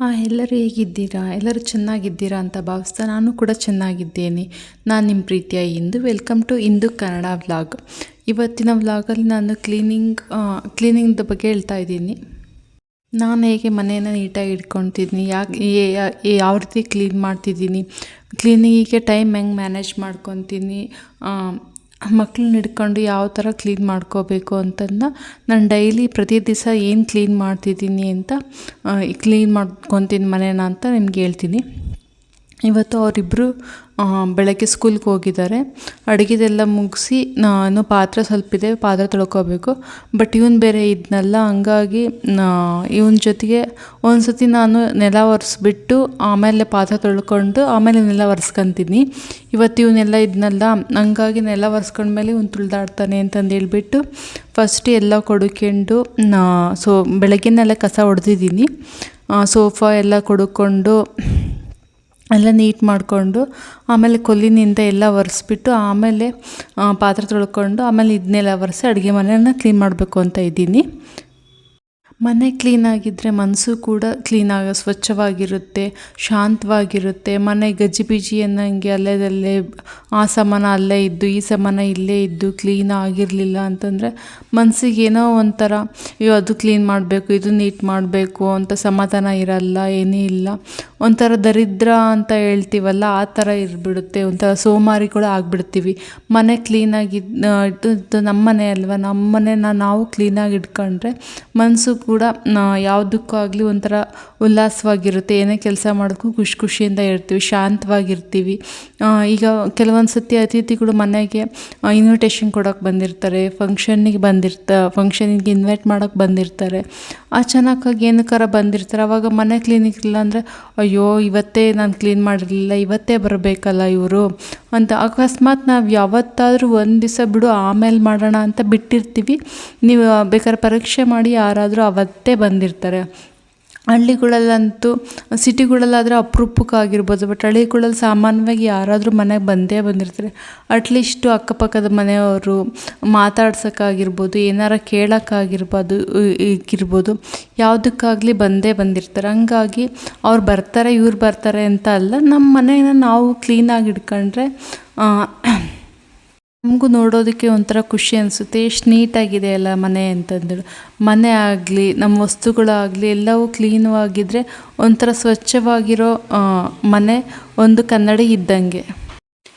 ಹಾಂ ಎಲ್ಲರೂ ಹೇಗಿದ್ದೀರಾ? ಎಲ್ಲರೂ ಚೆನ್ನಾಗಿದ್ದೀರಾ ಅಂತ ಭಾವಿಸ್ತಾ ನಾನು ಕೂಡ ಚೆನ್ನಾಗಿದ್ದೇನೆ. ನಾನು ನಿಮ್ಮ ಪ್ರೀತಿಯ Indu. Welcome to Indu Kannada vlog. ಇವತ್ತಿನ ವ್ಲಾಗಲ್ಲಿ ನಾನು ಕ್ಲೀನಿಂಗ್ ಕ್ಲೀನಿಂಗ್ದ ಬಗ್ಗೆ ಹೇಳ್ತಾ ಇದ್ದೀನಿ. ನಾನು ಹೇಗೆ ಮನೆಯನ್ನು ನೀಟಾಗಿ ಇಟ್ಕೊತಿದ್ದೀನಿ ಯಾಕೆ ಯಾವ ರೀತಿ ಕ್ಲೀನ್ ಮಾಡ್ತಿದ್ದೀನಿ ಕ್ಲೀನಿಂಗಿಗೆ ಟೈಮ್ ಹೆಂಗೆ ಮ್ಯಾನೇಜ್ ಮಾಡ್ಕೊತೀನಿ ಮಕ್ಳನ್ನ ಹಿಡ್ಕೊಂಡು ಯಾವ ಥರ ಕ್ಲೀನ್ ಮಾಡ್ಕೋಬೇಕು ಅಂತಂದು ನಾನು ಡೈಲಿ ಪ್ರತಿ ದಿವಸ ಏನು ಕ್ಲೀನ್ ಮಾಡ್ತಿದ್ದೀನಿ ಅಂತ ಕ್ಲೀನ್ ಮಾಡ್ಕೊತೀನಿ ಮನೇನ ಅಂತ ನಿಮ್ಗೆ ಹೇಳ್ತೀನಿ. ಇವತ್ತು ಅವರಿಬ್ಬರು ಬೆಳಗ್ಗೆ ಸ್ಕೂಲ್ಗೆ ಹೋಗಿದ್ದಾರೆ. ಅಡುಗೆದೆಲ್ಲ ಮುಗಿಸಿ ನಾನು ಪಾತ್ರೆ ಸ್ವಲ್ಪ ಇದೆ ಪಾತ್ರೆ ತೊಳ್ಕೊಬೇಕು. ಬಟ್ ಇವನು ಬೇರೆ ಇದ್ನಲ್ಲ, ಹಂಗಾಗಿ ಇವನ ಜೊತೆಗೆ ಒಂದು ಸತಿ ನಾನು ನೆಲ ಒರೆಸ್ಬಿಟ್ಟು ಆಮೇಲೆ ಪಾತ್ರೆ ತೊಳ್ಕೊಂಡು ಆಮೇಲೆ ನೆಲ ಒರೆಸ್ಕೊತೀನಿ. ಇವತ್ತು ಇವನ್ನೆಲ್ಲ ಇದ್ನಲ್ಲ, ಹಂಗಾಗಿ ನೆಲ ಒರೆಸ್ಕೊಂಡ್ಮೇಲೆ ಇವ್ನು ತುಳಿದಾಡ್ತಾನೆ ಅಂತಂದು ಹೇಳ್ಬಿಟ್ಟು ಫಸ್ಟ್ ಎಲ್ಲ ಕೊಡ್ಕೊಂಡು ಸೊ ಬೆಳಗ್ಗೆನೆಲ್ಲ ಕಸ ಹೊಡೆದಿದ್ದೀನಿ ಸೋಫಾ ಎಲ್ಲ ಕೊಡ್ಕೊಂಡು ಎಲ್ಲ ನೀಟ್ ಮಾಡಿಕೊಂಡು, ಆಮೇಲೆ ಕೊಲ್ಲಿನಿಂದ ಎಲ್ಲ ಒರೆಸ್ಬಿಟ್ಟು, ಆಮೇಲೆ ಪಾತ್ರೆ ತೊಳ್ಕೊಂಡು, ಆಮೇಲೆ ಇದನ್ನೆಲ್ಲ ಒರೆಸಿ ಅಡುಗೆ ಮನೆಯನ್ನು ಕ್ಲೀನ್ ಮಾಡಬೇಕು ಅಂತ ಇದ್ದೀನಿ. ಮನೆ ಕ್ಲೀನಾಗಿದ್ದರೆ ಮನಸ್ಸು ಕೂಡ ಕ್ಲೀನಾಗಿ ಸ್ವಚ್ಛವಾಗಿರುತ್ತೆ, ಶಾಂತವಾಗಿರುತ್ತೆ. ಮನೆ ಗಜಿಬಿಜಿ ಅನ್ನೋಂಗೆ ಅಲ್ಲೇದಲ್ಲೇ, ಆ ಸಮಾನ ಅಲ್ಲೇ ಇದ್ದು, ಈ ಸಮಾನ ಇಲ್ಲೇ ಇದ್ದು ಕ್ಲೀನ್ ಆಗಿರಲಿಲ್ಲ ಅಂತಂದರೆ ಮನಸ್ಸಿಗೆ ಏನೋ ಒಂಥರ, ಅಯ್ಯೋ, ಅದು ಕ್ಲೀನ್ ಮಾಡಬೇಕು, ಇದು ನೀಟ್ ಮಾಡಬೇಕು ಅಂತ ಸಮಾಧಾನ ಇರಲ್ಲ, ಏನೂ ಇಲ್ಲ. ಒಂಥರ ದರಿದ್ರ ಅಂತ ಹೇಳ್ತೀವಲ್ಲ, ಆ ಥರ ಇರ್ಬಿಡುತ್ತೆ. ಒಂಥರ ಸೋಮಾರಿ ಕೂಡ ಆಗಿಬಿಡ್ತೀವಿ. ಮನೆ ಕ್ಲೀನಾಗಿ ಇದು ನಮ್ಮ ಮನೆ ಅಲ್ವಾ? ನಮ್ಮ ಮನೆನ ನಾವು ಕ್ಲೀನಾಗಿ ಇಟ್ಕೊಂಡ್ರೆ ಮನಸ್ಸು ಕೂಡ ಯಾವುದಕ್ಕೂ ಆಗಲಿ ಒಂಥರ ಉಲ್ಲಾಸವಾಗಿರುತ್ತೆ. ಏನೇ ಕೆಲಸ ಮಾಡೋಕ್ಕೂ ಖುಷಿ ಖುಷಿಯಿಂದ ಇರ್ತೀವಿ, ಶಾಂತವಾಗಿರ್ತೀವಿ. ಈಗ ಕೆಲವೊಂದು ಸತಿ ಅತಿಥಿಗಳು ಮನೆಗೆ ಇನ್ವಿಟೇಷನ್ ಕೊಡೋಕೆ ಬಂದಿರ್ತಾರೆ ಫಂಕ್ಷನ್ನಿಗೆ ಬಂದಿರ್ತ ಫಂಕ್ಷನಿಗೆ ಇನ್ವೈಟ್ ಮಾಡೋಕೆ ಬಂದಿರ್ತಾರೆ. ಅಚಾನಕ್ಕಾಗಿ ಏನಕ್ಕಾರ ಬಂದಿರ್ತಾರೆ. ಅವಾಗ ಮನೆ ಕ್ಲೀನಿಕ್ ಇಲ್ಲ ಅಂದರೆ ಅಯ್ಯೋ, ಇವತ್ತೇ ನಾನು ಕ್ಲೀನ್ ಮಾಡಿರಲಿಲ್ಲ, ಇವತ್ತೇ ಬರಬೇಕಲ್ಲ ಇವರು. ಅಂತ. ಅಕಸ್ಮಾತ್ ನಾವು ಯಾವತ್ತಾದರೂ ಒಂದು ದಿವಸ ಬಿಡು, ಆಮೇಲೆ ಮಾಡೋಣ ಅಂತ ಬಿಟ್ಟಿರ್ತೀವಿ. ನೀವು ಬೇಕಾದ್ರೆ ಪರೀಕ್ಷೆ ಮಾಡಿ ಯಾರಾದರೂ ಅವತ್ತೇ ಬಂದಿರ್ತಾರೆ. ಹಳ್ಳಿಗಳಲ್ಲಂತೂ, ಸಿಟಿಗಳಲ್ಲಾದರೆ ಅಪರೂಪಕ್ಕಾಗಿರ್ಬೋದು ಬಟ್ ಹಳ್ಳಿಗಳಲ್ಲಿ ಸಾಮಾನ್ಯವಾಗಿ ಯಾರಾದರೂ ಮನೆಗೆ ಬಂದೇ ಬಂದಿರ್ತಾರೆ. ಅಟ್ಲೀಸ್ಟು ಅಕ್ಕಪಕ್ಕದ ಮನೆಯವರು ಮಾತಾಡ್ಸೋಕ್ಕಾಗಿರ್ಬೋದು, ಏನಾರ ಕೇಳೋಕ್ಕಾಗಿರ್ಬೋದು ಇರ್ಬೋದು ಯಾವುದಕ್ಕಾಗಲಿ ಬಂದೇ ಬಂದಿರ್ತಾರೆ. ಹಂಗಾಗಿ ಅವ್ರು ಬರ್ತಾರೆ, ಇವ್ರು ಬರ್ತಾರೆ ಅಂತ ಅಲ್ಲ ನಮ್ಮ ಮನೇನ ನಾವು ಕ್ಲೀನಾಗಿ ಇಟ್ಕೊಂಡ್ರೆ ನಮಗೂ ನೋಡೋದಕ್ಕೆ ಒಂಥರ ಖುಷಿ ಅನಿಸುತ್ತೆ. ಎಷ್ಟು ನೀಟಾಗಿದೆ ಅಲ್ಲ ಮನೆ ಅಂತಂದೇಳಿ ಮನೆ ಆಗಲಿ, ನಮ್ಮ ವಸ್ತುಗಳಾಗಲಿ, ಎಲ್ಲವೂ ಕ್ಲೀನು ಆಗಿದ್ದರೆ ಒಂಥರ ಸ್ವಚ್ಛವಾಗಿರೋ ಮನೆ ಒಂದು ಕನ್ನಡಿ ಇದ್ದಂಗೆ.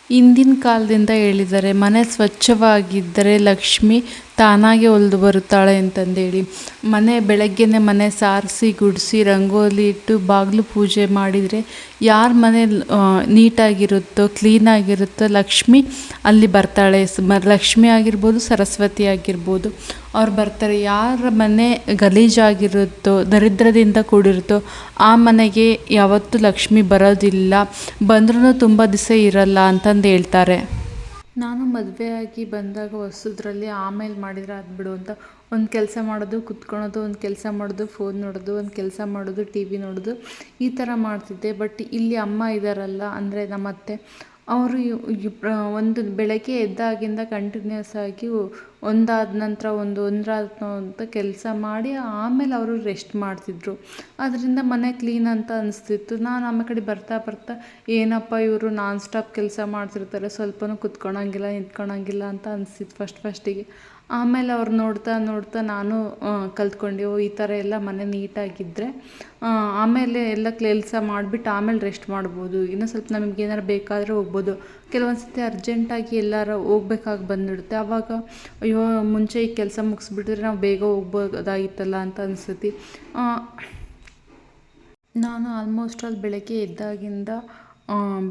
ಹಿಂದಿನ ಕಾಲದಿಂದ ಹೇಳಿದ್ದಾರೆ ಮನೆ ಸ್ವಚ್ಛವಾಗಿದ್ದರೆ ಲಕ್ಷ್ಮಿ ತಾನಾಗೆ ಹೊಲಿದು ಬರುತ್ತಾಳೆ ಅಂತಂದೇಳಿ. ಮನೆ ಬೆಳಗ್ಗೆನೆ ಮನೆ ಸಾರಿಸಿ, ಗುಡಿಸಿ, ರಂಗೋಲಿ ಇಟ್ಟು ಬಾಗಿಲು ಪೂಜೆ ಮಾಡಿದರೆ ಯಾರ ಮನೆ ನೀಟಾಗಿರುತ್ತೋ, ಕ್ಲೀನಾಗಿರುತ್ತೋ ಲಕ್ಷ್ಮಿ ಅಲ್ಲಿ ಬರ್ತಾಳೆ. ಲಕ್ಷ್ಮಿ ಆಗಿರ್ಬೋದು, ಸರಸ್ವತಿ ಆಗಿರ್ಬೋದು. ಅವ್ರು ಬರ್ತಾರೆ, ಯಾರ ಮನೆ ಗಲೀಜಾಗಿರುತ್ತೋ ದರಿದ್ರದಿಂದ ಕೂಡಿರುತ್ತೋ, ಆ ಮನೆಗೆ ಯಾವತ್ತೂ ಲಕ್ಷ್ಮಿ ಬರೋದಿಲ್ಲ. ಬಂದ್ರೂ ತುಂಬ ದಿವಸ ಇರಲ್ಲ ಅಂತಂದು ಹೇಳ್ತಾರೆ. ನಾನು ಮದುವೆಯಾಗಿ ಬಂದಾಗ ಹೊಸದ್ರಲ್ಲಿ ಆಮೇಲೆ ಮಾಡಿದ್ರೆ ಅದು ಅಂತ. ಒಂದು ಕೆಲಸ ಮಾಡೋದು, ಕುತ್ಕೊಳೋದು, ಒಂದು ಕೆಲಸ ಮಾಡೋದು ಫೋನ್ ನೋಡೋದು, ಒಂದು ಕೆಲಸ ಮಾಡೋದು ಟಿ ವಿ ನೋಡೋದು, ಈ ಥರ ಮಾಡ್ತಿದ್ದೆ. ಬಟ್ ಇಲ್ಲಿ ಅಮ್ಮ ಇದ್ದಾರಲ್ಲ ಅಂದರೆ ನಮ್ಮ ಅತ್ತೆ ಅವರು ಒಂದು ಬೆಳಗ್ಗೆ ಎದ್ದಾಗಿಂದ ಕಂಟಿನ್ಯೂಸ್ ಆಗಿ ಒಂದಾದ ನಂತರ ಒಂದು ಒಂದಾದ ಅಂತ ಕೆಲಸ ಮಾಡಿ ಆಮೇಲೆ ಅವರು ರೆಸ್ಟ್ ಮಾಡ್ತಿದ್ರು. ಅದರಿಂದ ಮನೆ ಕ್ಲೀನ್ ಅಂತ ಅನಿಸ್ತಿತ್ತು. ನಾನು ಆಮೇಲೆ ಕಡೆ ಬರ್ತಾ ಬರ್ತಾ ಏನಪ್ಪ ಇವರು ನಾನ್ ಸ್ಟಾಪ್ ಕೆಲಸ ಮಾಡ್ತಿರ್ತಾರೆ, ಸ್ವಲ್ಪನೂ ಕುತ್ಕೊಳಂಗಿಲ್ಲ, ನಿಂತ್ಕೊಳಂಗಿಲ್ಲ ಅಂತ ಅನಿಸ್ತಿತ್ತು ಫಸ್ಟ್ ಫಸ್ಟಿಗೆ ಆಮೇಲೆ ಅವ್ರು ನೋಡ್ತಾ ನೋಡ್ತಾ ನಾನು ಕಲ್ತ್ಕೊಂಡೆ ಈ ಥರ ಎಲ್ಲ ಮನೆ ನೀಟಾಗಿದ್ದರೆ ಆಮೇಲೆ ಎಲ್ಲ ಕೆಲಸ ಮಾಡಿಬಿಟ್ಟು ಆಮೇಲೆ ರೆಸ್ಟ್ ಮಾಡ್ಬೋದು. ಇನ್ನೂ ಸ್ವಲ್ಪ ನಮಗೇನಾರು ಬೇಕಾದರೆ ಹೋಗ್ಬೋದು. ಕೆಲವೊಂದು ಸರ್ತಿ ಅರ್ಜೆಂಟಾಗಿ ಎಲ್ಲಾರ ಹೋಗ್ಬೇಕಾಗಿ ಬಂದ್ಬಿಡುತ್ತೆ. ಆವಾಗ ಅಯ್ಯೋ, ಮುಂಚೆ ಈ ಕೆಲಸ ಮುಗಿಸ್ಬಿಟ್ರೆ ನಾವು ಬೇಗ ಹೋಗ್ಬೋದಾಗಿತ್ತಲ್ಲ ಅಂತ ಅನ್ಸುತ್ತೆ. ನಾನು ಆಲ್ಮೋಸ್ಟ್ ಆಲ್ ಬೆಳಗ್ಗೆ ಎದ್ದಾಗಿಂದ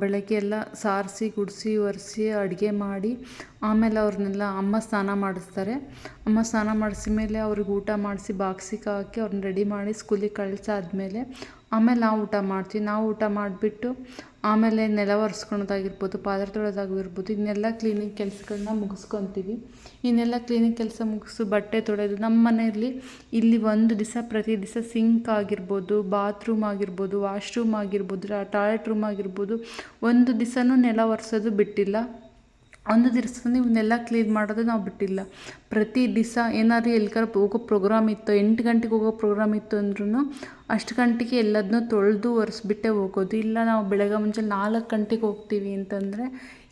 ಬೆಳಗ್ಗೆ ಎಲ್ಲ ಸಾರಿಸಿ, ಗುಡಿಸಿ, ಒರೆಸಿ, ಅಡುಗೆ ಮಾಡಿ, ಆಮೇಲೆ ಅವ್ರನ್ನೆಲ್ಲ ಅಮ್ಮ ಸ್ನಾನ ಮಾಡಿಸ್ತಾರೆ. ಅಮ್ಮ ಸ್ನಾನ ಮಾಡಿಸಿ ಮೇಲೆ ಅವ್ರಿಗೆ ಊಟ ಮಾಡಿಸಿ ಬಾಕ್ಸಿಗೆ ಹಾಕಿ ಅವ್ರನ್ನ ರೆಡಿ ಮಾಡಿ ಸ್ಕೂಲಿಗೆ ಕಳಿಸಾದ್ಮೇಲೆ ಆಮೇಲೆ ನಾವು ಊಟ ಮಾಡ್ತೀವಿ. ನಾವು ಊಟ ಮಾಡಿಬಿಟ್ಟು ಆಮೇಲೆ ನೆಲ ಒರೆಸ್ಕೊಳೋದಾಗಿರ್ಬೋದು ಪಾತ್ರೆ ತೊಳೆಯೋದಾಗಿರ್ಬೋದು ಇದನ್ನೆಲ್ಲ ಕ್ಲೀನಿಂಗ್ ಕೆಲಸಗಳನ್ನ ಮುಗಿಸ್ಕೊತೀವಿ. ಇನ್ನೆಲ್ಲ ಕ್ಲೀನಿಂಗ್ ಕೆಲಸ ಮುಗಿಸು ಬಟ್ಟೆ ತೊಳೆಯೋದು ನಮ್ಮ ಮನೆಯಲ್ಲಿ ಇಲ್ಲಿ ಒಂದು ದಿವಸ ಪ್ರತಿ ದಿವಸ ಸಿಂಕ್ ಆಗಿರ್ಬೋದು ಬಾತ್ರೂಮ್ ಆಗಿರ್ಬೋದು ವಾಶ್ರೂಮ್ ಆಗಿರ್ಬೋದು ಟಾಯ್ಲೆಟ್ ರೂಮ್ ಆಗಿರ್ಬೋದು, ಒಂದು ದಿವಸನೂ ನೆಲ ಒರೆಸೋದು ಬಿಟ್ಟಿಲ್ಲ. ಒಂದು ದಿವಸ ಇವನ್ನೆಲ್ಲ ಕ್ಲೀನ್ ಮಾಡೋದು ನಾವು ಬಿಟ್ಟಿಲ್ಲ. ಪ್ರತಿ ದಿವಸ ಏನಾದ್ರು ಎಲ್ಲಿಗಾರ ಹೋಗೋ ಪ್ರೋಗ್ರಾಮ್ ಇತ್ತು, ಎಂಟು ಗಂಟೆಗೆ ಹೋಗೋ ಪ್ರೋಗ್ರಾಮ್ ಇತ್ತು ಅಂದ್ರೂ ಅಷ್ಟು ಗಂಟೆಗೆ ಎಲ್ಲದನ್ನೂ ತೊಳೆದು ಒರೆಸ್ಬಿಟ್ಟೆ ಹೋಗೋದು. ಇಲ್ಲ, ನಾವು ಬೆಳಗ್ಗೆ ಮುಂಚೆ ನಾಲ್ಕು ಗಂಟೆಗೆ ಹೋಗ್ತೀವಿ ಅಂತಂದರೆ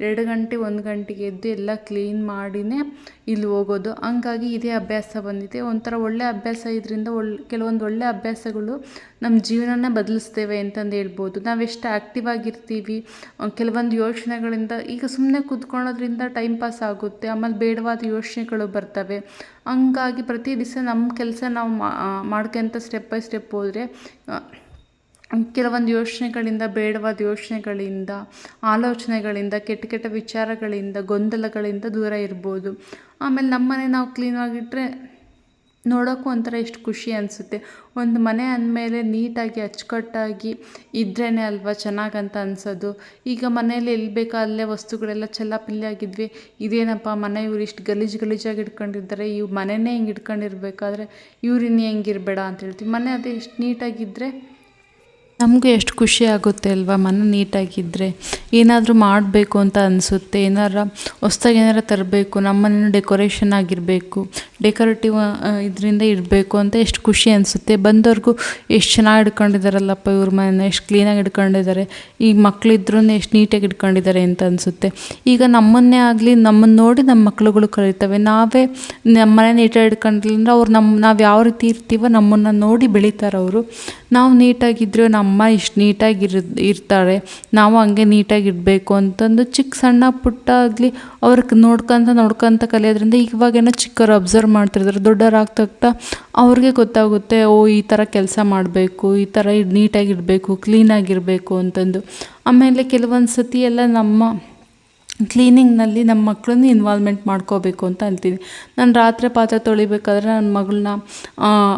ಎರಡು ಗಂಟೆ, ಒಂದು ಗಂಟೆಗೆ ಎದ್ದು ಎಲ್ಲ ಕ್ಲೀನ್ ಮಾಡಿಯೇ ಇಲ್ಲಿ ಹೋಗೋದು. ಹಂಗಾಗಿ ಇದೇ ಅಭ್ಯಾಸ ಬಂದಿದೆ. ಒಂಥರ ಒಳ್ಳೆಯ ಅಭ್ಯಾಸ ಇದರಿಂದ ಒಳ್ಳೆ ಕೆಲವೊಂದು ಒಳ್ಳೆಯ ಅಭ್ಯಾಸಗಳು ನಮ್ಮ ಜೀವನನ ಬದಲಿಸ್ತೇವೆ ಅಂತಂದು ಹೇಳ್ಬೋದು. ನಾವು ಎಷ್ಟು ಆ್ಯಕ್ಟಿವ್ ಆಗಿರ್ತೀವಿ, ಕೆಲವೊಂದು ಯೋಚನೆಗಳಿಂದ, ಈಗ ಸುಮ್ಮನೆ ಕೂತ್ಕೊಳ್ಳೋದ್ರಿಂದ ಟೈಮ್ ಪಾಸ್ ಆಗುತ್ತೆ. ಆಮೇಲೆ ಬೇಡವಾದ ಯೋಚನೆಗಳು ಬರ್ತವೆ. ಹಂಗಾಗಿ ಪ್ರತಿ ದಿವಸ ನಮ್ಮ ಕೆಲಸ ನಾವು ಮಾಡ್ಕೊಂತ ಸ್ಟೆಪ್ ಬೈ ಸ್ಟೆಪ್ ಹೋದರೆ ಕೆಲವೊಂದು ಯೋಚನೆಗಳಿಂದ, ಬೇಡವಾದ ಯೋಚನೆಗಳಿಂದ, ಆಲೋಚನೆಗಳಿಂದ, ಕೆಟ್ಟ ಕೆಟ್ಟ ವಿಚಾರಗಳಿಂದ, ಗೊಂದಲಗಳಿಂದ ದೂರ ಇರ್ಬೋದು. ಆಮೇಲೆ ನಮ್ಮನೆ ನಾವು ಕ್ಲೀನಾಗಿಟ್ಟರೆ ನೋಡೋಕ್ಕೂ ಒಂಥರ ಎಷ್ಟು ಖುಷಿ ಅನಿಸುತ್ತೆ. ಒಂದು ಮನೆ ಅಂದಮೇಲೆ ನೀಟಾಗಿ ಅಚ್ಚುಕಟ್ಟಾಗಿ ಇದ್ರೇ ಅಲ್ವಾ ಚೆನ್ನಾಗಂತ ಅನ್ಸೋದು. ಈಗ ಮನೇಲಿ ಎಲ್ಲಿ ಬೇಕೋ ಅಲ್ಲೇ ವಸ್ತುಗಳೆಲ್ಲ ಚೆಲ್ಲಾಪಿಲ್ಲಿ ಆಗಿದ್ವಿ ಇದೇನಪ್ಪ ಮನೆ ಇವ್ರು ಇಷ್ಟು ಗಲೀಜು ಗಲೀಜಾಗಿ ಇಟ್ಕೊಂಡಿದ್ದಾರೆ ಇವ್ರು ಮನೆಯೇ ಹಿಂಗೆ ಇಟ್ಕೊಂಡಿರ್ಬೇಕಾದ್ರೆ ಇವ್ರು ಇನ್ನು ಹೆಂಗಿರ್ಬೇಡ ಅಂತ ಹೇಳ್ತೀವಿ. ಮನೆ ಅದೇ ಎಷ್ಟು ನೀಟಾಗಿದ್ದರೆ ನಮಗೂ ಎಷ್ಟು ಖುಷಿ ಆಗುತ್ತೆ ಅಲ್ವಾ? ಮನೆ ನೀಟಾಗಿದ್ದರೆ ಏನಾದರೂ ಮಾಡಬೇಕು ಅಂತ ಅನಿಸುತ್ತೆ. ಏನಾರ ಹೊಸ್ದಾಗಿ ಏನಾರ ತರಬೇಕು ನಮ್ಮನೇನು ಮನೇನೂ ಡೆಕೋರೇಷನ್ ಆಗಿರಬೇಕು, ಡೆಕೋರೇಟಿವ್ ಇದರಿಂದ ಇರಬೇಕು ಅಂತ ಎಷ್ಟು ಖುಷಿ ಅನಿಸುತ್ತೆ. ಬಂದವ್ರಿಗೂ ಎಷ್ಟು ಚೆನ್ನಾಗಿ ಇಟ್ಕೊಂಡಿದ್ದಾರಲ್ಲಪ್ಪ ಇವ್ರ ಮನೆ ಎಷ್ಟು ಕ್ಲೀನಾಗಿ ಇಟ್ಕೊಂಡಿದ್ದಾರೆ ಈ ಮಕ್ಕಳಿದ್ರೂ ಎಷ್ಟು ನೀಟಾಗಿ ಇಟ್ಕೊಂಡಿದ್ದಾರೆ ಅಂತ ಅನಿಸುತ್ತೆ. ಈಗ ನಮ್ಮನ್ನೇ ಆಗಲಿ ನಮ್ಮನ್ನು ನೋಡಿ ನಮ್ಮ ಮಕ್ಕಳುಗಳು ಕಲಿತವೆ ನಾವೇ ನಮ್ಮ ಮನೆ ನೀಟಾಗಿ ಅಂದ್ರೆ ಅವ್ರು ನಮ್ಮ ನಾವು ಯಾವ ರೀತಿ ಇರ್ತೀವೋ ನಮ್ಮನ್ನು ನೋಡಿ ಬೆಳೀತಾರೆ ಅವರು ನಾವು ನೀಟಾಗಿದ್ದರೆ ನಮ್ಮ ಅಮ್ಮ ಇಷ್ಟು ನೀಟಾಗಿ ಇರ್ತಾಳೆ, ನಾವು ಹಂಗೆ ನೀಟಾಗಿ ಇಡಬೇಕು ಅಂತಂದು ಚಿಕ್ಕ ಸಣ್ಣ ಪುಟ್ಟ ಆಗಲಿ ಅವ್ರಿಗೆ ನೋಡ್ಕೊತ ನೋಡ್ಕೊತ ಕಲಿಯೋದ್ರಿಂದ ಇವಾಗೇನೋ ಚಿಕ್ಕವ್ರು ಅಬ್ಸರ್ವ್ ಮಾಡ್ತಿರ್ತಾರೆ ದೊಡ್ಡವರಾಗ್ತಾ ಅವ್ರಿಗೆ ಗೊತ್ತಾಗುತ್ತೆ, ಓ, ಈ ಥರ ಕೆಲಸ ಮಾಡಬೇಕು, ಈ ಥರ ನೀಟಾಗಿ ಇಡಬೇಕು ಕ್ಲೀನಾಗಿರಬೇಕು ಅಂತಂದು. ಆಮೇಲೆ ಕೆಲವೊಂದು ಸತಿ ಎಲ್ಲ ನಮ್ಮ ಕ್ಲೀನಿಂಗ್ನಲ್ಲಿ ನಮ್ಮ ಮಕ್ಕಳನ್ನು ಇನ್ವಾಲ್ವ್ಮೆಂಟ್ ಮಾಡ್ಕೋಬೇಕು ಅಂತ ಅಂತೀನಿ ನಾನು ರಾತ್ರಿ ಪಾತ್ರೆ ತೊಳಿಬೇಕಾದ್ರೆ ನನ್ನ ಮಗಳನ್ನ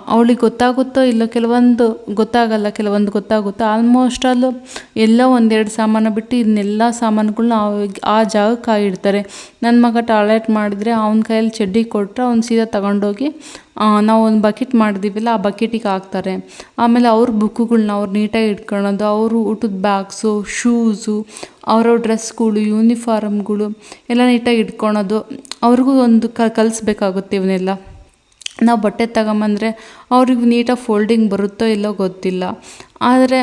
ಅವಳಿಗೆ ಗೊತ್ತಾಗುತ್ತೋ ಇಲ್ಲೋ ಕೆಲವೊಂದು ಗೊತ್ತಾಗಲ್ಲ, ಕೆಲವೊಂದು ಗೊತ್ತಾಗುತ್ತೋ ಆಲ್ಮೋಸ್ಟ್ ಆಲು ಎಲ್ಲೋ ಒಂದೆರಡು ಸಾಮಾನು ಬಿಟ್ಟು ಇನ್ನೆಲ್ಲ ಸಾಮಾನುಗಳ್ನ ಆ ಜಾಗಕ್ಕೆ ಹಾಕಿಡ್ತಾರೆ ನನ್ನ ಮಗ ಟಾಯ್ಲೆಟ್ ಮಾಡಿದರೆ ಅವ್ನ ಕೈಯಲ್ಲಿ ಚಡ್ಡಿ ಕೊಟ್ಟರೆ ಅವ್ನು ಸೀದಾ ತಗೊಂಡೋಗಿ ನಾವು ಒಂದು ಬಕೆಟ್ ಮಾಡಿದ್ದೀವಲ್ಲ ಆ ಬಕೆಟಿಗೆ ಹಾಕ್ತಾರೆ. ಆಮೇಲೆ ಅವ್ರ ಬುಕ್ಕುಗಳ್ನ ಅವ್ರು ನೀಟಾಗಿ ಇಟ್ಕೊಳ್ಳೋದು ಅವರು ಊಟದ ಬ್ಯಾಗ್ಸು ಶೂಸು ಅವರ ಡ್ರೆಸ್ಗಳು ಯೂನಿಫಾರಮ್ಗಳು ಎಲ್ಲ ನೀಟಾಗಿ ಇಟ್ಕೊಳೋದು. ಅವ್ರಿಗೂ ಒಂದು ಕಲಿಸ್ಬೇಕಾಗುತ್ತೆ ಇವನ್ನೆಲ್ಲ ನಾವು ಬಟ್ಟೆ ತಗೊಂಬಂದ್ರೆ ಅವ್ರಿಗೆ ನೀಟಾಗಿ ಫೋಲ್ಡಿಂಗ್ ಬರುತ್ತೋ ಇಲ್ಲೋ ಗೊತ್ತಿಲ್ಲ. ಆದರೆ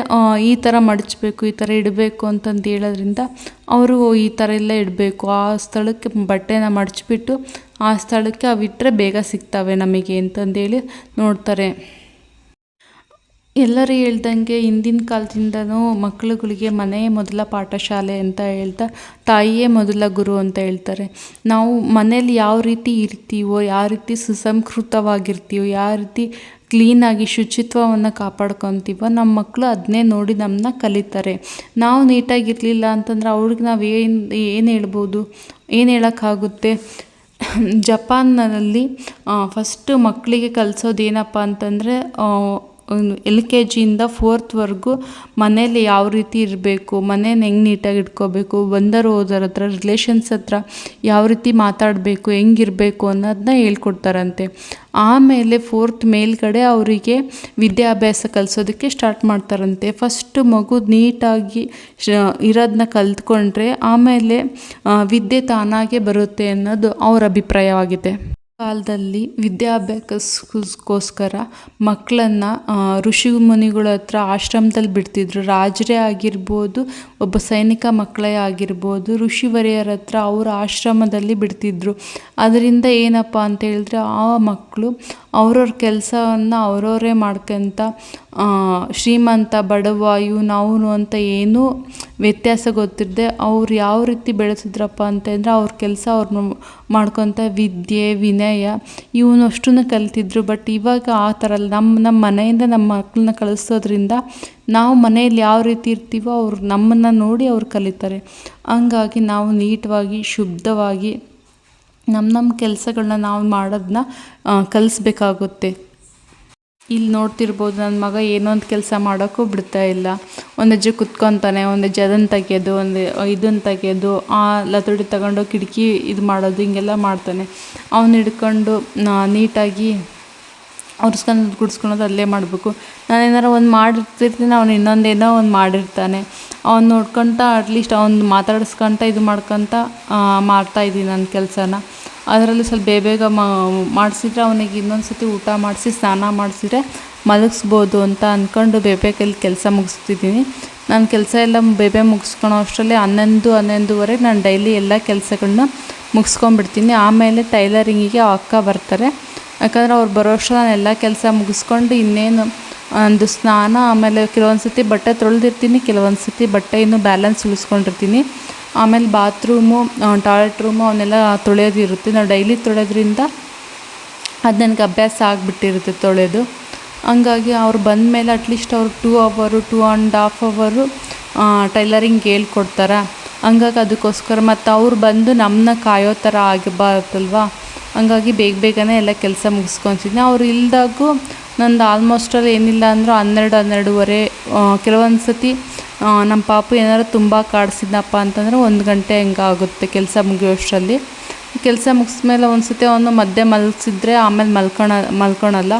ಈ ಥರ ಮಡಚಬೇಕು, ಈ ಥರ ಇಡಬೇಕು ಅಂತಂದು ಹೇಳೋದ್ರಿಂದ ಅವರು ಈ ಥರ ಎಲ್ಲ ಇಡಬೇಕು. ಆ ಸ್ಥಳಕ್ಕೆ ಬಟ್ಟೆನ ಮಡಚಿಬಿಟ್ಟು ಆ ಸ್ಥಳಕ್ಕೆ ಅವಿಟ್ಟರೆ ಬೇಗ ಸಿಗ್ತವೆ ನಮಗೆ ಅಂತಂದೇಳಿ ನೋಡ್ತಾರೆ. ಎಲ್ಲರೂ ಹೇಳ್ದಂಗೆ ಹಿಂದಿನ ಕಾಲದಿಂದನೂ ಮಕ್ಳುಗಳಿಗೆ ಮನೆಯೇ ಮೊದಲ ಪಾಠಶಾಲೆ ಅಂತ ಹೇಳ್ತಾ ತಾಯಿಯೇ ಮೊದಲ ಗುರು ಅಂತ ಹೇಳ್ತಾರೆ. ನಾವು ಮನೇಲಿ ಯಾವ ರೀತಿ ಇರ್ತೀವೋ, ಯಾವ ರೀತಿ ಸುಸಂಸ್ಕೃತವಾಗಿರ್ತೀವೋ, ಯಾವ ರೀತಿ ಕ್ಲೀನಾಗಿ ಶುಚಿತ್ವವನ್ನು ಕಾಪಾಡ್ಕೊತೀವೋ, ನಮ್ಮ ಮಕ್ಕಳು ಅದನ್ನೇ ನೋಡಿ ನಮ್ಮನ್ನ ಕಲಿತಾರೆ. ನಾವು ನೀಟಾಗಿರಲಿಲ್ಲ ಅಂತಂದ್ರೆ ಅವ್ರಿಗೆ ನಾವು ಏನು ಏನು ಹೇಳ್ಬೋದು, ಏನು ಹೇಳೋಕ್ಕಾಗುತ್ತೆ? ಜಪಾನ್ನಲ್ಲಿ ಫಸ್ಟು ಮಕ್ಕಳಿಗೆ ಕಲಿಸೋದೇನಪ್ಪ ಅಂತಂದರೆ ಎಲ್ ಕೆ ಜಿಯಿಂದ ಫೋರ್ತ್ವರೆಗೂ ಮನೇಲಿ ಯಾವ ರೀತಿ ಇರಬೇಕು ಮನೇನ ಹೆಂಗೆ ನೀಟಾಗಿ ಇಟ್ಕೋಬೇಕು ಬಂದರು ಹೋದರ ಹತ್ರ, ರಿಲೇಷನ್ಸ್ ಹತ್ರ ಯಾವ ರೀತಿ ಮಾತಾಡಬೇಕು, ಹೆಂಗಿರಬೇಕು ಅನ್ನೋದನ್ನ ಹೇಳ್ಕೊಡ್ತಾರಂತೆ. ಆಮೇಲೆ ಫೋರ್ತ್ ಮೇಲ್ಗಡೆ ಅವರಿಗೆ ವಿದ್ಯಾಭ್ಯಾಸ ಕಲಿಸೋದಕ್ಕೆ ಸ್ಟಾರ್ಟ್ ಮಾಡ್ತಾರಂತೆ. ಫಸ್ಟು ಮಗು ನೀಟಾಗಿ ಇರೋದನ್ನ ಕಲ್ತ್ಕೊಂಡ್ರೆ ಆಮೇಲೆ ವಿದ್ಯೆ ತಾನಾಗೆ ಬರುತ್ತೆ ಅನ್ನೋದು ಅವರ ಅಭಿಪ್ರಾಯವಾಗಿದೆ. ಕಾಲದಲ್ಲಿ ವಿದ್ಯಾಭ್ಯಾಸಕ್ಕೋಸ್ಕರ ಮಕ್ಕಳನ್ನು ಋಷಿ ಮುನಿಗಳ ಹತ್ರ ಆಶ್ರಮದಲ್ಲಿ ಬಿಡ್ತಿದ್ರು. ರಾಜರೇ ಆಗಿರ್ಬೋದು, ಒಬ್ಬ ಸೈನಿಕ ಮಕ್ಕಳೇ ಆಗಿರ್ಬೋದು, ಋಷಿವರ್ಯರ ಹತ್ರ ಅವ್ರ ಆಶ್ರಮದಲ್ಲಿ ಬಿಡ್ತಿದ್ರು. ಅದರಿಂದ ಏನಪ್ಪ ಅಂತ ಹೇಳಿದ್ರೆ, ಆ ಮಕ್ಕಳು ಅವ್ರವ್ರ ಕೆಲಸವನ್ನು ಅವರವರೇ ಮಾಡ್ಕೊತ ಶ್ರೀಮಂತ ಬಡವ ಇವನು ಅವನು ಅಂತ ಏನೂ ವ್ಯತ್ಯಾಸ ಗೊತ್ತಿರದೆ, ಅವ್ರು ಯಾವ ರೀತಿ ಬೆಳೆಸಿದ್ರಪ್ಪ ಅಂತಂದರೆ ಅವ್ರ ಕೆಲಸ ಅವ್ರನ್ನ ಮಾಡ್ಕೊತ ವಿದ್ಯೆ, ವಿನಯ ಇವನಷ್ಟನ್ನು ಕಲಿತಿದ್ರು ಬಟ್ ಇವಾಗ ಆ ಥರ ಅಲ್ಲ. ನಮ್ಮ ನಮ್ಮ ಮನೆಯಿಂದ ನಮ್ಮ ಮಕ್ಕಳನ್ನ ಕಳಿಸೋದ್ರಿಂದ ನಾವು ಮನೆಯಲ್ಲಿ ಯಾವ ರೀತಿ ಇರ್ತೀವೋ ಅವ್ರು ನಮ್ಮನ್ನು ನೋಡಿ ಅವ್ರು ಕಲಿತಾರೆ. ಹಂಗಾಗಿ ನಾವು ನೀಟಾಗಿ ಶುದ್ಧವಾಗಿ ನಮ್ಮ ನಮ್ಮ ಕೆಲಸಗಳನ್ನ ನಾವು ಮಾಡೋದನ್ನ ಕಲಿಸ್ಬೇಕಾಗುತ್ತೆ. ಇಲ್ಲಿ ನೋಡ್ತಿರ್ಬೋದು ನನ್ನ ಮಗ ಏನೋ ಒಂದು ಕೆಲಸ ಮಾಡೋಕ್ಕೂ ಬಿಡ್ತಾ ಇಲ್ಲ. ಒಂದು ಹೆಜ್ಜೆ ಕುತ್ಕೊತಾನೆ, ಒಂದು ಅದನ್ನು ತೆಗೆಯೋದು, ಒಂದು ಇದನ್ನು ತೆಗೆಯೋದು, ಆ ಲತೋಡಿ ತಗೊಂಡು ಕಿಟಕಿ ಇದು ಮಾಡೋದು, ಹಿಂಗೆಲ್ಲ ಮಾಡ್ತಾನೆ. ಅವನು ಹಿಡ್ಕೊಂಡು ನೀಟಾಗಿ ಅವ್ರಸ್ಕೊಂಡು ಗುಡಿಸ್ಕೊಳೋದು ಅಲ್ಲೇ ಮಾಡಬೇಕು. ನಾನು ಏನಾರು ಒಂದು ಮಾಡಿರ್ತಿರ್ತೀನಿ, ಅವ್ನು ಇನ್ನೊಂದೇನೋ ಒಂದು ಮಾಡಿರ್ತಾನೆ. ಅವ್ನು ನೋಡ್ಕೊತ, ಅಟ್ಲೀಸ್ಟ್ ಅವ್ನು ಮಾತಾಡಿಸ್ಕೊತ, ಇದು ಮಾಡ್ಕೊತ ಮಾಡ್ತಾಯಿದ್ದೀನಿ ನನ್ನ ಕೆಲಸನ. ಅದರಲ್ಲಿ ಸ್ವಲ್ಪ ಬೇಗ ಬೇಗ ಮಾಡಿಸಿದ್ರೆ ಅವನಿಗೆ ಇನ್ನೊಂದು ಸರ್ತಿ ಊಟ ಮಾಡಿಸಿ ಸ್ನಾನ ಮಾಡಿಸಿದ್ರೆ ಮಲಗಿಸ್ಬೋದು ಅಂತ ಅಂದ್ಕೊಂಡು ಬೇಬೇಕಲ್ಲಿ ಕೈಲಿ ಕೆಲಸ ಮುಗಿಸ್ತಿದ್ದೀನಿ. ನಾನು ಕೆಲಸ ಎಲ್ಲ ಬೇಬೆ ಮುಗಿಸ್ಕೊಳೋ ಅಷ್ಟರಲ್ಲಿ ಹನ್ನೊಂದು ಹನ್ನೊಂದುವರೆಗೆ ನಾನು ಡೈಲಿ ಎಲ್ಲ ಕೆಲಸಗಳನ್ನ ಮುಗಿಸ್ಕೊಂಡ್ಬಿಡ್ತೀನಿ. ಆಮೇಲೆ ಟೈಲರಿಂಗಿಗೆ ಅಕ್ಕ ಬರ್ತಾರೆ. ಯಾಕಂದರೆ ಅವ್ರು ಬರೋ ಅಷ್ಟು ನಾನು ಎಲ್ಲ ಕೆಲಸ ಮುಗಿಸ್ಕೊಂಡು ಇನ್ನೇನು ಒಂದು ಸ್ನಾನ, ಆಮೇಲೆ ಕೆಲವೊಂದು ಸತಿ ಬಟ್ಟೆ ತೊಳೆದಿರ್ತೀನಿ, ಕೆಲವೊಂದು ಸತಿ ಬಟ್ಟೆ ಇನ್ನೂ ಬ್ಯಾಲೆನ್ಸ್ ಉಳಿಸ್ಕೊಂಡಿರ್ತೀನಿ. ಆಮೇಲೆ ಬಾತ್ರೂಮು ಟಾಯ್ಲೆಟ್ ರೂಮು ಅವನ್ನೆಲ್ಲ ತೊಳೆಯೋದಿರುತ್ತೆ ನಾವು ಡೈಲಿ ತೊಳೆಯೋದ್ರಿಂದ ಅದು ನನಗೆ ಅಭ್ಯಾಸ ಆಗಿಬಿಟ್ಟಿರುತ್ತೆ ತೊಳೆಯೋದು ಹಂಗಾಗಿ ಅವ್ರು ಬಂದಮೇಲೆ ಅಟ್ಲೀಸ್ಟ್ ಅವ್ರು ಟೂ ಅವರು ಟೂ ಆ್ಯಂಡ್ ಹಾಫ್ ಅವರು ಟೈಲರಿಂಗ್ ಹೇಳ್ಕೊಡ್ತಾರೆ. ಹಂಗಾಗಿ ಅದಕ್ಕೋಸ್ಕರ ಮತ್ತು ಅವ್ರು ಬಂದು ನಮ್ಮನ್ನ ಕಾಯೋ ಥರ ಆಗಬಾರ್ದಲ್ವ? ಹಂಗಾಗಿ ಬೇಗ ಬೇಗನೆ ಎಲ್ಲ ಕೆಲಸ ಮುಗಿಸ್ಕೊತೀನಿ ಅವ್ರು ಇಲ್ದಾಗೂ ನಂದು ಆಲ್ಮೋಸ್ಟಲ್ಲಿ ಏನಿಲ್ಲ ಅಂದರೂ ಹನ್ನೆರಡು, ಹನ್ನೆರಡುವರೆ ಕೆಲವೊಂದು ಸತಿ ನಮ್ಮ ಪಾಪು ಏನಾದ್ರು ತುಂಬ ಕಾಡಿಸಿದ್ನಪ್ಪ ಅಂತಂದರೆ ಒಂದು ಗಂಟೆ ಹಿಂಗೆ ಆಗುತ್ತೆ ಕೆಲಸ ಮುಗಿಯೋಷ್ಟರಲ್ಲಿ. ಕೆಲಸ ಮುಗಿಸ್ಮೇಲೆ ಒಂದು ಸತಿ ಅವನು ಮಧ್ಯೆ ಮಲಗಿಸಿದ್ರೆ ಆಮೇಲೆ ಮಲ್ಕೊಳ ಮಲ್ಕೊಳಲ್ಲ.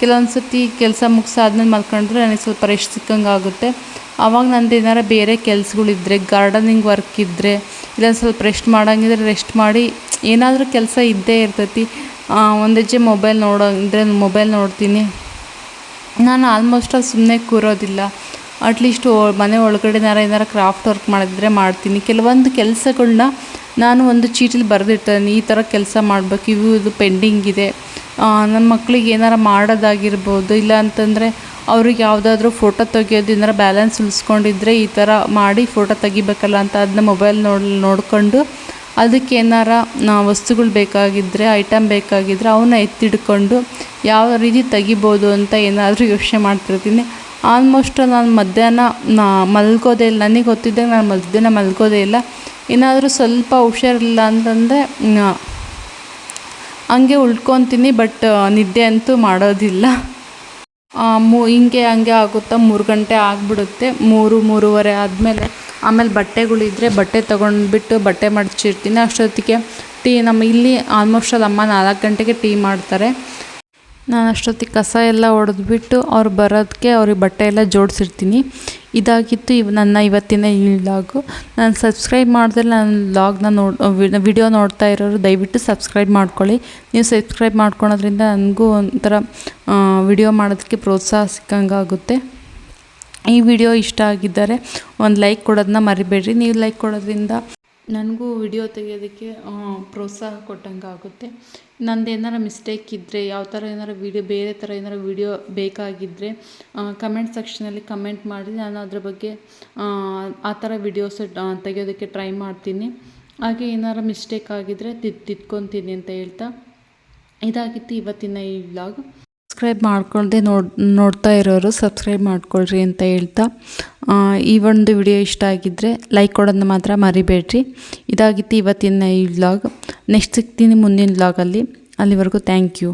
ಕೆಲವೊಂದು ಸತಿ ಕೆಲಸ ಮುಗಿಸಾದ್ಮೇಲೆ ಮಲ್ಕೊಂಡ್ರೆ ನನಗೆ ಸ್ವಲ್ಪ ರೆಸ್ಟ್ ಸಿಕ್ಕಂಗೆ ಆಗುತ್ತೆ ಆವಾಗ ನಂದು ಏನಾರ ಬೇರೆ ಕೆಲ್ಸಗಳಿದ್ರೆ ಗಾರ್ಡನಿಂಗ್ ವರ್ಕ್ ಇದ್ದರೆ ಇಲ್ಲ ಸ್ವಲ್ಪ ರೆಸ್ಟ್ ಮಾಡೋಂಗಿದ್ರೆ ರೆಸ್ಟ್ ಮಾಡಿ, ಏನಾದರೂ ಕೆಲಸ ಇದ್ದೇ ಇರ್ತೈತಿ. ಒಂದು ಹೆಜ್ಜೆ ಮೊಬೈಲ್ ನೋಡೋ ಅಂದರೆ ಮೊಬೈಲ್ ನೋಡ್ತೀನಿ. ನಾನು ಆಲ್ಮೋಸ್ಟ್ ಅಲ್ಲಿ ಸುಮ್ಮನೆ ಕೂರೋದಿಲ್ಲ. ಅಟ್ಲೀಸ್ಟ್ ಮನೆ ಒಳಗಡೆನಾರ ಏನಾರ ಕ್ರಾಫ್ಟ್ ವರ್ಕ್ ಮಾಡಿದ್ರೆ ಮಾಡ್ತೀನಿ. ಕೆಲವೊಂದು ಕೆಲಸಗಳನ್ನ ನಾನು ಒಂದು ಚೀಟಿಲಿ ಬರೆದಿರ್ತೇನೆ. ಈ ಥರ ಕೆಲಸ ಮಾಡಬೇಕು, ಇವು, ಇದು ಪೆಂಡಿಂಗ್ ಇದೆ. ನನ್ನ ಮಕ್ಳಿಗೆ ಏನಾರ ಮಾಡೋದಾಗಿರ್ಬೋದು, ಇಲ್ಲ ಅಂತಂದರೆ ಅವ್ರಿಗೆ ಯಾವುದಾದ್ರೂ ಫೋಟೋ ತೆಗಿಯೋದು, ಏನಾರ ಬ್ಯಾಲೆನ್ಸ್ ಉಳಿಸ್ಕೊಂಡಿದ್ರೆ ಈ ಥರ ಮಾಡಿ ಫೋಟೋ ತೆಗಿಬೇಕಲ್ಲ ಅಂತ ಅದನ್ನ ಮೊಬೈಲ್ ನೋಡಿ, ನೋಡಿಕೊಂಡು ಅದಕ್ಕೆ ಏನಾರ ವಸ್ತುಗಳು ಬೇಕಾಗಿದ್ದರೆ ಐಟಮ್ ಬೇಕಾಗಿದ್ದರೆ ಅವನ್ನ ಎತ್ತಿಡ್ಕೊಂಡು ಯಾವ ರೀತಿ ತೆಗಿಬೋದು ಅಂತ ಏನಾದರೂ ಯೋಚನೆ ಮಾಡ್ತಿರ್ತೀನಿ. ಆಲ್ಮೋಸ್ಟ್ ನಾನು ಮಧ್ಯಾಹ್ನ ನಾ ಮಲ್ಗೋದೇ ಇಲ್ಲ. ನನಗೆ ಗೊತ್ತಿದ್ದಾಗ ನಾನು ಮಧ್ಯಾಹ್ನ ಮಲ್ಕೋದೇ ಇಲ್ಲ. ಏನಾದರೂ ಸ್ವಲ್ಪ ಹುಷಾರಿಲ್ಲ ಅಂತಂದರೆ ಹಂಗೆ ಉಳ್ಕೊತೀನಿ, ಬಟ್ ನಿದ್ದೆ ಅಂತೂ ಮಾಡೋದಿಲ್ಲ. ಮು ಹಿಂಗೆ ಹಂಗೆ ಆಗುತ್ತಾ ಮೂರು ಗಂಟೆ ಆಗಿಬಿಡುತ್ತೆ. ಮೂರು, ಮೂರುವರೆ ಆದಮೇಲೆ ಆಮೇಲೆ ಬಟ್ಟೆಗಳಿದ್ರೆ ಬಟ್ಟೆ ತೊಗೊಂಡ್ಬಿಟ್ಟು ಬಟ್ಟೆ ಮಡಚಿರ್ತೀನಿ ಅಷ್ಟೊತ್ತಿಗೆ ಟೀ ನಮ್ಮ ಇಲ್ಲಿ ಆಲ್ಮೋಸ್ಟ್ ಅಲ್ಲಿ ಅಮ್ಮ ನಾಲ್ಕು ಗಂಟೆಗೆ ಟೀ ಮಾಡ್ತಾರೆ. ನಾನು ಅಷ್ಟೊತ್ತಿಗೆ ಕಸ ಎಲ್ಲ ಹೊಡೆದ್ಬಿಟ್ಟು ಅವ್ರು ಬರೋದಕ್ಕೆ ಅವ್ರಿಗೆ ಬಟ್ಟೆ ಎಲ್ಲ ಜೋಡಿಸಿರ್ತೀನಿ. ಇದಾಗಿತ್ತು ಇವ್ ನನ್ನ ಇವತ್ತಿನ ಈ ನಾನು ಸಬ್ಸ್ಕ್ರೈಬ್ ಮಾಡಿದ್ರೆ ನಾನು ಲಾಗ್ನ ನೋಡಿ ವಿಡಿಯೋ ನೋಡ್ತಾ ಇರೋರು ದಯವಿಟ್ಟು ಸಬ್ಸ್ಕ್ರೈಬ್ ಮಾಡ್ಕೊಳ್ಳಿ. ನೀವು ಸಬ್ಸ್ಕ್ರೈಬ್ ಮಾಡ್ಕೊಳೋದ್ರಿಂದ ನನಗೂ ಒಂಥರ ವಿಡಿಯೋ ಮಾಡೋದಕ್ಕೆ ಪ್ರೋತ್ಸಾಹ ಸಿಕ್ಕಂಗೆ ಆಗುತ್ತೆ ಈ ವಿಡಿಯೋ ಇಷ್ಟ ಆಗಿದ್ದರೆ ಒಂದು ಲೈಕ್ ಕೊಡೋದನ್ನ ಮರಿಬೇಡ್ರಿ. ನೀವು ಲೈಕ್ ಕೊಡೋದ್ರಿಂದ ನನಗೂ ವಿಡಿಯೋ ತೆಗೆಯೋದಕ್ಕೆ ಪ್ರೋತ್ಸಾಹ ಕೊಟ್ಟಂಗೆ ಆಗುತ್ತೆ. ನಂದು ಏನಾರ ಮಿಸ್ಟೇಕ್ ಇದ್ದರೆ ಯಾವ ಥರ ಏನಾರ ವಿಡಿಯೋ, ಬೇರೆ ಥರ ಏನಾರ ವಿಡಿಯೋ ಬೇಕಾಗಿದ್ದರೆ ಕಮೆಂಟ್ ಸೆಕ್ಷನಲ್ಲಿ ಕಮೆಂಟ್ ಮಾಡಿ. ನಾನು ಅದ್ರ ಬಗ್ಗೆ, ಆ ಥರ ವಿಡಿಯೋಸ್ ತೆಗೆಯೋದಕ್ಕೆ ಟ್ರೈ ಮಾಡ್ತೀನಿ. ಹಾಗೆ ಏನಾರ ಮಿಸ್ಟೇಕ್ ಆಗಿದ್ದರೆ ತಿದ್ ತಿದ್ಕೊತೀನಿ ಅಂತ ಹೇಳ್ತಾ ಇದಾಗಿತ್ತು ಇವತ್ತಿನ ಈ ವ್ಲಾಗ್. ಸಬ್ಸ್ಕ್ರೈಬ್ ಮಾಡ್ಕೊಳ್ಳದೆ ನೋಡ್, ನೋಡ್ತಾ ಇರೋರು ಸಬ್ಸ್ಕ್ರೈಬ್ ಮಾಡ್ಕೊಳ್ರಿ ಅಂತ ಹೇಳ್ತಾ ಈ ಒಂದು ವಿಡಿಯೋ ಇಷ್ಟ ಆಗಿದ್ದರೆ ಲೈಕ್ ಕೊಡೋದನ್ನ ಮಾತ್ರ ಮರಿಬೇಡ್ರಿ. ಇದಾಗಿತ್ತು ಇವತ್ತಿನ ಈ ವ್ಲಾಗ್ ನೆಕ್ಸ್ಟ್ ಸಿಗ್ತೀನಿ ಮುಂದಿನ ವ್ಲಾಗಲ್ಲಿ ಅಲ್ಲಿವರೆಗೂ ಥ್ಯಾಂಕ್ ಯು